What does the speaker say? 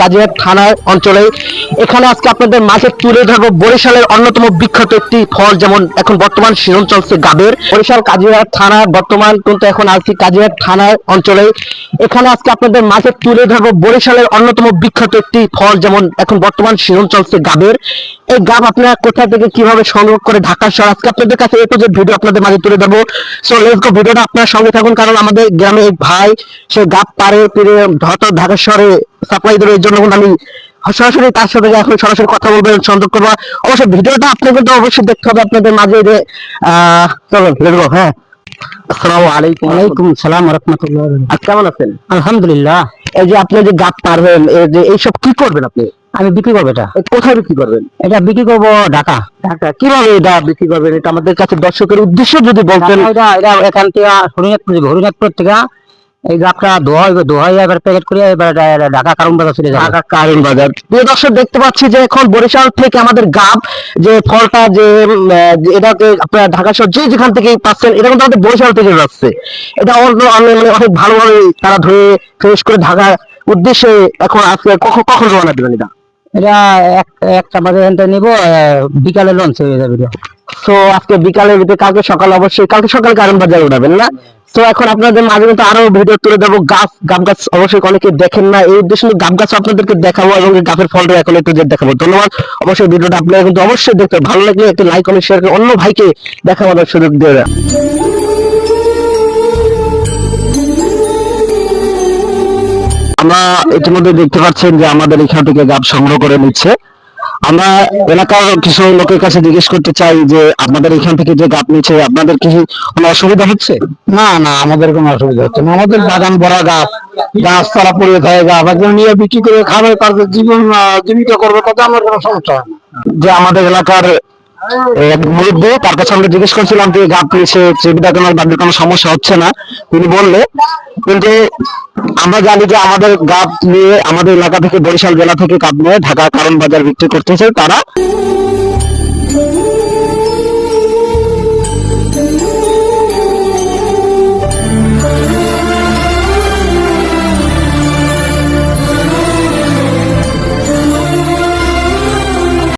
কাজিয়ার থানার অঞ্চলে। এখানে আজকে আপনাদের মাঝে তুলে ধরবো বরিশালের অন্যতম বিখ্যাত একটি ফল, যেমন এখন বর্তমান সিজন চলছে গাবের। বরিশাল কাজিরহাট থানা বর্তমান, কিন্তু এখন আছি কাজিরহাট থানার অঞ্চলে। এখানে আজকে আপনাদের মাঝে তুলে ধরবো বরিশালের অন্যতম বিখ্যাত একটি ফল, যেমন এখন বর্তমান সিজন চলছে গাবের। এই গাব আপনারা কোথা থেকে কীভাবে সংগ্রহ করে ঢাকা শহর? আজকে আপনাদের কাছে এই যে ভিডিও আপনাদের মাঝে তুলে ধরবো। সো লেটস গো ভিডিওটা আপনারা সঙ্গে থাকুন কারণ আমাদের গ্রামে এক ভাই সে গাব পারে পেরে হয়তো ঢাকা শহরে সাপ্লাই দেবে এই জন্য আমি সরাসরি তার সাথে এখন সরাসরি কথা বলবেন সংযোগ করব। অবশ্যই ভিডিওটা আপনাকে তো অবশ্যই দেখতে হবে আপনাদের মাঝে যে আহ চলো লেটস গো হ্যাঁ। আসসালামু আলাইকুম। ওয়ালাইকুম সালাম রহমতুল্লাহ কেমন আছেন? আলহামদুলিল্লাহ। এই যে আপনি যে গাব পারবেন এই যে এইসব কি করবেন আপনি? আমি বিক্রি করব এটা। কোথায় বিক্রি করবেন? এটা বিক্রি করব ঢাকা। ঢাকা। কীভাবে এটা বিক্রি করবেন? এটা আমাদের কাছে দর্শকের উদ্দেশ্য যদি বলতেন। এটা এটা এখান থেকে হরিনাথপুর হরিনাথপুর থেকে এই হইবে ধোয়া হয়ে এবার প্যাকেট করে এবার ঢাকা কারণ বাজার চলে যাবে। ঢাকা কারণ বাজার। প্রিয় দর্শক দেখতে পাচ্ছি যে এখন বরিশাল থেকে আমাদের গাব যে ফলটা যে এটাকে আপনারা ঢাকা শহর যে যেখান থেকে পাচ্ছেন এটা কিন্তু আমাদের বরিশাল থেকে যাচ্ছে। এটা অন্য অন্য মানে অনেক ভালোভাবে তারা ধরে ফ্রেশ করে ঢাকার উদ্দেশ্যে এখন আজকে কখন কখন রওনা দেবেন এটা? এটা এক- একটা বাজার এখান থেকে নিবো বিকালে লঞ্চ হয়ে যাবে তো আজকে বিকালের ভিতরে, কালকে সকালে অবশ্যই, কালকে সকালে কারণ বাজারে উঠাবেন না? তো এখন আপনাদের মাঝে মধ্যে আরও ভিডিও তুলে দেবো, গাছ গাব গাছ অবশ্যই অনেকে দেখেন না। এই উদ্দেশ্যে গাব গাছ আপনাদেরকে দেখাবো এবং গাছের ফলটা এখন একটু দেখাবো। ধন্যবাদ। অবশ্যই ভিডিওটা আপনারা কিন্তু অবশ্যই দেখতে ভালো লাগলে একটু লাইক কমেন্ট শেয়ার করে অন্য ভাইকে দেখাবার সুযোগ দিয়ে আমরা ইতিমধ্যে দেখতে পাচ্ছেন যে আমাদের এখান থেকে গাব সংগ্রহ করে নিচ্ছে। আমরা এলাকার কিছু লোকের কাছে জিজ্ঞেস করতে চাই যে আপনাদের এখান থেকে যে গাব নিচ্ছে আপনাদের কি কোনো অসুবিধা হচ্ছে? না না আমাদের কোনো অসুবিধা হচ্ছে না। আমাদের বাগান ভরা গাছ গাছপালা পড়ে থাকে গাছ একজন নিয়ে বিক্রি করে খাবে তাদের জীবন জীবিত করবে তাতে আমার কোনো সমস্যা হয় যে আমাদের এলাকার মুরব্বী তার কাছে আমরা জিজ্ঞেস করছিলাম যে গাব নিচ্ছে জীবিকা কোনো তাদের কোনো সমস্যা হচ্ছে না। তিনি বললে কিন্তু আমরা জানি যে আমাদের গাব নিয়ে আমাদের এলাকা থেকে বরিশাল জেলা থেকে কাপ নিয়ে ঢাকা কারণ বাজার বিক্রি করতেছে তারা।